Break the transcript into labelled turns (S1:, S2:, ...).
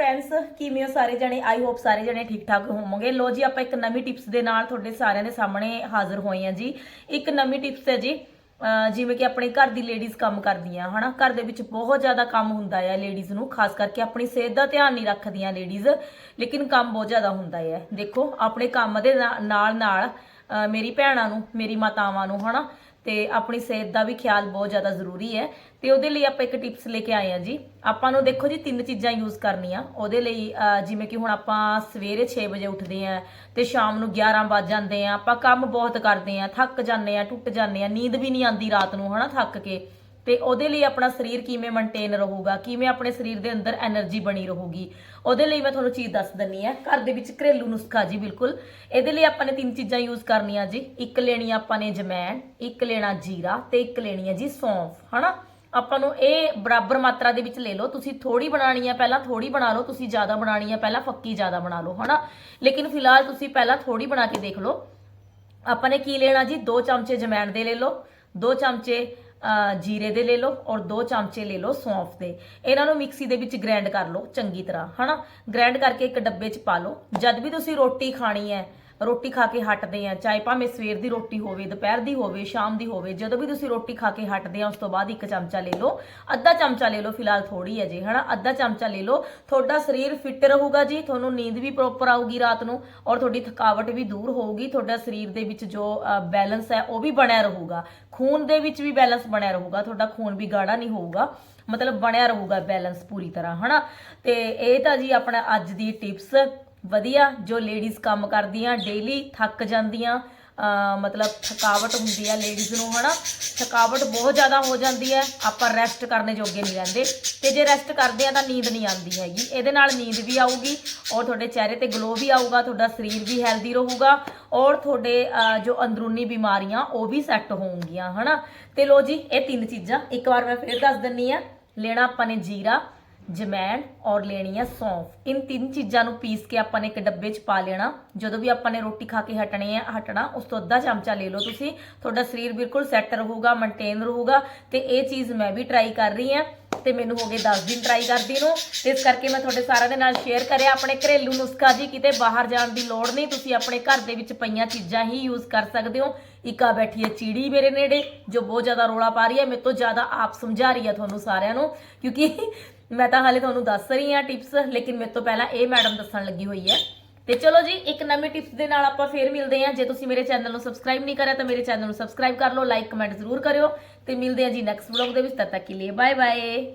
S1: Friends ਕਿਵੇਂ ਹੋ ਸਾਰੇ ਜਣੇ? ਆਈ ਹੋਪ ਸਾਰੇ ਜਣੇ ਠੀਕ ਠਾਕ ਹੋਵੋਗੇ। ਲੋ ਜੀ, ਆਪਾਂ ਇੱਕ ਨਵੀਂ ਟਿਪਸ ਦੇ ਨਾਲ ਤੁਹਾਡੇ ਸਾਰਿਆਂ ਦੇ ਸਾਹਮਣੇ ਹਾਜ਼ਰ ਹੋਏ ਹਾਂ ਜੀ। ਇੱਕ ਨਵੀਂ ਟਿਪਸ ਹੈ ਜੀ ਜਿਵੇਂ ਕਿ ਆਪਣੇ ਘਰ ਦੀ ਲੇਡੀਜ਼ ਕੰਮ ਕਰਦੀਆਂ, ਹਨਾ? ਘਰ ਦੇ ਵਿੱਚ ਬਹੁਤ ਜ਼ਿਆਦਾ ਕੰਮ ਹੁੰਦਾ ਹੈ ਲੇਡੀਜ਼ ਨੂੰ, ਖਾਸ ਕਰਕੇ ਆਪਣੀ ਸਿਹਤ ਦਾ ਧਿਆਨ ਨਹੀਂ ਰੱਖਦੀਆਂ ਲੇਡੀਜ਼ ਲੇਕਿਨ ਕੰਮ ਬਹੁਤ ਜ਼ਿਆਦਾ ਹੁੰਦਾ ਹੈ ਦੇਖੋ, ਆਪਣੇ ਕੰਮ ਦੇ ਨਾਲ ਨਾਲ ਮੇਰੀ ਭੈਣਾਂ ਨੂੰ, ਮੇਰੀ ਮਾਤਾਵਾਂ ਨੂੰ, ਹਨਾ? ਤੇ ਆਪਣੀ ਸਿਹਤ ਦਾ ਵੀ ਖਿਆਲ ਬਹੁਤ ਜ਼ਿਆਦਾ ਜ਼ਰੂਰੀ ਹੈ। ਤੇ ਉਹਦੇ ਲਈ ਆਪਾਂ ਇੱਕ ਟਿਪਸ ਲੈ ਕੇ ਆਏ ਆ ਜੀ। ਆਪਾਂ ਨੂੰ ਦੇਖੋ ਜੀ, ਤਿੰਨ ਚੀਜ਼ਾਂ ਯੂਜ਼ ਕਰਨੀਆਂ। ਉਹਦੇ ਲਈ ਜਿਵੇਂ ਕਿ ਹੁਣ ਆਪਾਂ ਸਵੇਰੇ 6 ਵਜੇ ਉੱਠਦੇ ਆ ਤੇ ਸ਼ਾਮ ਨੂੰ 11 ਵੱਜ ਜਾਂਦੇ ਆ ਆਪਾਂ ਕੰਮ ਬਹੁਤ ਕਰਦੇ ਆ ਥੱਕ ਜਾਂਦੇ ਆ ਟੁੱਟ ਜਾਂਦੇ ਆ ਨੀਂਦ ਵੀ ਨਹੀਂ ਆਉਂਦੀ ਰਾਤ ਨੂੰ, ਹਨਾ? ਥੱਕ ਕੇ। ਤੇ ਉਹਦੇ ਲਈ ਆਪਣਾ ਸਰੀਰ ਕਿਵੇਂ ਮੇਨਟੇਨ ਰਹੂਗਾ, ਕਿਵੇਂ ਆਪਣੇ ਸਰੀਰ ਦੇ ਅੰਦਰ એનર્ਜੀ ਬਣੀ ਰਹੂਗੀ, ਉਹਦੇ ਲਈ ਮੈਂ ਤੁਹਾਨੂੰ ਚੀਜ਼ ਦੱਸ ਦਿੰਨੀ ਆ ਘਰ ਦੇ ਵਿੱਚ ਘਰੇਲੂ ਨੁਸਖਾ ਜੀ, ਬਿਲਕੁਲ। ਇਹਦੇ ਲਈ ਆਪਾਂ ਨੇ ਤਿੰਨ ਚੀਜ਼ਾਂ ਯੂਜ਼ ਕਰਨੀਆਂ ਜੀ। ਇੱਕ ਲੈਣੀ ਆਪਾਂ ਨੇ ਜਮੈਣ, ਇੱਕ ਲੈਣਾ ਜੀਰਾ ਤੇ ਇੱਕ ਲੈਣੀ ਹੈ ਜੀ ਸੌਂਫ, ਹਨਾ? ਆਪਾਂ ਨੂੰ ਇਹ ਬਰਾਬਰ ਮਾਤਰਾ ਦੇ ਵਿੱਚ ਲੈ ਲਓ। ਤੁਸੀਂ ਥੋੜੀ ਬਣਾਣੀ ਆ ਪਹਿਲਾਂ ਥੋੜੀ ਬਣਾ ਲਓ, ਤੁਸੀਂ ਜ਼ਿਆਦਾ ਬਣਾਣੀ ਆ ਪਹਿਲਾਂ ਫੱਕੀ ਜ਼ਿਆਦਾ ਬਣਾ ਲਓ, ਹਨਾ? ਲੇਕਿਨ ਫਿਲਹਾਲ ਤੁਸੀਂ ਪਹਿਲਾਂ ਥੋੜੀ ਬਣਾ ਕੇ ਦੇਖ ਲਓ। ਆਪਾਂ ਨੇ ਕੀ ਲੈਣਾ ਜੀ? ਦੋ ਚਮਚੇ ਜਮੈਣ ਦੇ ਲੈ ਲਓ, ਦੋ ਚਮਚੇ ਜੀਰੇ ਦੇ ਲੈ ਲਓ ਔਰ 2 ਚਮਚੇ ਲੈ ਲਓ ਸੌਂਫ ਦੇ। ਇਹਨਾਂ ਨੂੰ ਮਿਕਸੀ ਦੇ ਵਿੱਚ ਗ੍ਰਾਈਂਡ ਕਰ ਲਓ ਚੰਗੀ ਤਰ੍ਹਾਂ, ਹਨਾ? ਗ੍ਰਾਈਂਡ ਕਰਕੇ ਇੱਕ ਡੱਬੇ 'ਚ ਪਾ ਲਓ। ਜਦ ਵੀ ਤੁਸੀਂ ਰੋਟੀ ਖਾਣੀ ਹੈ ਰੋਟੀ ਖਾ ਕੇ ਹਟਦੇ ਆ, ਚਾਹੇ ਭਾਵੇਂ ਸਵੇਰ ਦੀ ਰੋਟੀ ਹੋਵੇ, ਦੁਪਹਿਰ ਦੀ ਹੋਵੇ, ਸ਼ਾਮ ਦੀ ਹੋਵੇ, ਜਦੋਂ ਵੀ ਤੁਸੀਂ ਰੋਟੀ ਖਾ ਕੇ ਹਟਦੇ ਆ, ਉਸ ਤੋਂ ਬਾਅਦ ਇੱਕ ਚਮਚਾ ਲੈ ਲਓ। ਅੱਧਾ ਚਮਚਾ ਲੈ ਲਓ, ਫਿਲਹਾਲ ਥੋੜੀ ਹੈ ਜੀ, ਹਨਾ? ਅੱਧਾ ਚਮਚਾ ਲੈ ਲਓ। ਤੁਹਾਡਾ ਸਰੀਰ ਫਿੱਟ ਰਹੂਗਾ ਜੀ, ਤੁਹਾਨੂੰ ਨੀਂਦ ਵੀ ਪ੍ਰੋਪਰ ਆਊਗੀ ਰਾਤ ਨੂੰ ਔਰ ਤੁਹਾਡੀ ਥਕਾਵਟ ਵੀ ਦੂਰ ਹੋਊਗੀ, ਤੁਹਾਡਾ ਸਰੀਰ ਦੇ ਵਿੱਚ ਜੋ ਬੈਲੈਂਸ ਹੈ, ਉਹ ਵੀ ਬਣਿਆ ਰਹੂਗਾ। ਖੂਨ ਦੇ ਵਿੱਚ ਵੀ ਬੈਲੈਂਸ ਬਣਿਆ ਰਹੂਗਾ, ਤੁਹਾਡਾ ਖੂਨ ਵੀ ਗਾੜਾ ਨਹੀਂ ਹੋਊਗਾ। ਮਤਲਬ ਬਣਿਆ ਰਹੂਗਾ ਬੈਲੈਂਸ ਪੂਰੀ ਤਰ੍ਹਾਂ, ਹਨਾ? ਤੇ ਇਹ ਤਾਂ ਜੀ ਆਪਣਾ ਅੱਜ ਦੀ ਟਿਪਸ ਵਧੀਆ ਜੋ ਲੇਡੀਜ਼ ਕੰਮ ਕਰਦੀਆਂ ਡੇਲੀ ਥੱਕ ਜਾਂਦੀਆਂ ਮਤਲਬ ਥਕਾਵਟ ਹੁੰਦੀ ਹੈ ਲੇਡੀਜ਼ ਨੂੰ, ਹਨਾ? ਥਕਾਵਟ ਬਹੁਤ ਜ਼ਿਆਦਾ ਹੋ ਜਾਂਦੀ ਹੈ, ਆਪਾਂ ਰੈਸਟ ਕਰਨੇ ਜੋਗੇ ਨਹੀਂ ਰਹਿੰਦੇ। ਤੇ ਜੇ ਰੈਸਟ ਕਰਦੇ ਆ ਤਾਂ ਨੀਂਦ ਨਹੀਂ ਆਉਂਦੀ ਹੈਗੀ। ਇਹਦੇ ਨਾਲ ਨੀਂਦ ਵੀ ਆਊਗੀ, ਔਰ ਤੁਹਾਡੇ ਚਿਹਰੇ ਤੇ ਗਲੋ ਵੀ ਆਊਗਾ, ਤੁਹਾਡਾ ਸਰੀਰ ਵੀ ਹੈਲਦੀ ਰਹੂਗਾ, ਔਰ ਤੁਹਾਡੇ ਜੋ ਅੰਦਰੂਨੀ ਬਿਮਾਰੀਆਂ, ਉਹ ਵੀ ਸੈੱਟ ਹੋਣਗੀਆਂ, ਹਨਾ? ਤੇ ਲੋ ਜੀ, ਇਹ ਤਿੰਨ ਚੀਜ਼ਾਂ। ਇੱਕ ਵਾਰ ਮੈਂ ਫੇਰ ਦੱਸ ਦਿੰਨੀ ਆ, ਲੈਣਾ ਆਪਾਂ ਨੇ ਜੀਰਾ ਜਮੈਣ ਔਰ ਲੈਣੀ ਹੈ ਸੌਂਫ। ਇਨ ਤਿੰਨ ਚੀਜ਼ਾਂ ਨੂੰ ਪੀਸ ਕੇ ਆਪਾਂ ਨੇ ਇੱਕ ਡੱਬੇ 'ਚ ਪਾ ਲੈਣਾ। ਜਦੋਂ ਵੀ ਆਪਾਂ ਨੇ ਰੋਟੀ ਖਾ ਕੇ ਹਟਣੇ ਆ, ਹਟਣਾ, ਉਸ ਤੋਂ ਅੱਧਾ ਚਮਚਾ ਲੈ ਲਓ ਤੁਸੀਂ। ਤੁਹਾਡਾ ਸਰੀਰ ਬਿਲਕੁਲ ਸੈੱਟ ਰਹੂਗਾ ਮੇਨਟੇਨ ਰਹੂਗਾ। ਤੇ ਇਹ ਚੀਜ਼ ਮੈਂ ਵੀ ਟਰਾਈ ਕਰ ਰਹੀ ਹਾਂ। ਤੇ ਮੈਨੂੰ ਹੋ ਗਏ 10 ਦਿਨ ਟਰਾਈ ਕਰਦੀ ਨੂੰ। ਤੇ ਇਸ ਕਰਕੇ ਮੈਂ ਤੁਹਾਡੇ ਸਾਰਿਆਂ ਦੇ ਨਾਲ ਸ਼ੇਅਰ ਕਰਿਆ। ਆਪਣੇ ਘਰੇਲੂ ਨੁਸਖਾ ਜੀ, ਕਿਤੇ ਬਾਹਰ ਜਾਣ ਦੀ ਲੋੜ ਨਹੀਂ। ਤੁਸੀਂ ਆਪਣੇ ਘਰ ਦੇ ਵਿੱਚ ਪਈਆਂ ਚੀਜ਼ਾਂ ਹੀ ਯੂਜ਼ ਕਰ ਸਕਦੇ ਹੋ। ਇੱਕ ਆ ਬੈਠੀ ਹੈ ਚੀੜੀ ਮੇਰੇ ਨੇੜੇ, ਜੋ ਬਹੁਤ ਜ਼ਿਆਦਾ ਰੋਲਾ ਪਾ ਰਹੀ ਹੈ, ਮੇਰੇ ਤੋਂ ਜ਼ਿਆਦਾ ਆਪ ਸਮਝਾ ਰਹੀ ਹੈ ਤੁਹਾਨੂੰ ਸਾਰਿਆਂ ਨੂੰ। ਕਿਉਂਕਿ ਮੈਂ ਤਾਂ ਹਾਲੇ ਤੁਹਾਨੂੰ ਦੱਸ ਰਹੀ ਹਾਂ ਟਿਪਸ ਲੇਕਿਨ ਮੇਰੇ ਤੋਂ ਪਹਿਲਾਂ ਇਹ ਮੈਡਮ ਦੱਸਣ ਲੱਗੀ ਹੋਈ ਹੈ। ਤੇ ਚਲੋ ਜੀ, ਇੱਕ ਨਵੀਂ ਟਿਪਸ ਦੇ ਨਾਲ ਆਪਾਂ ਫੇਰ ਮਿਲਦੇ ਹਾਂ। ਜੇ ਤੁਸੀਂ ਮੇਰੇ ਚੈਨਲ ਨੂੰ ਸਬਸਕ੍ਰਾਈਬ ਨਹੀਂ ਕਰਿਆ ਤਾਂ ਮੇਰੇ ਚੈਨਲ ਨੂੰ ਸਬਸਕ੍ਰਾਈਬ ਕਰ ਲਓ ਲਾਈਕ ਕਮੈਂਟ ਜ਼ਰੂਰ ਕਰਿਓ ਤੇ ਮਿਲਦੇ ਹਾਂ ਜੀ ਨੈਕਸਟ ਵਲੌਗ ਦੇ ਵਿੱਚ। ਤਦ ਤੱਕ ਕੇ ਲਈ ਬਾਏ ਬਾਏ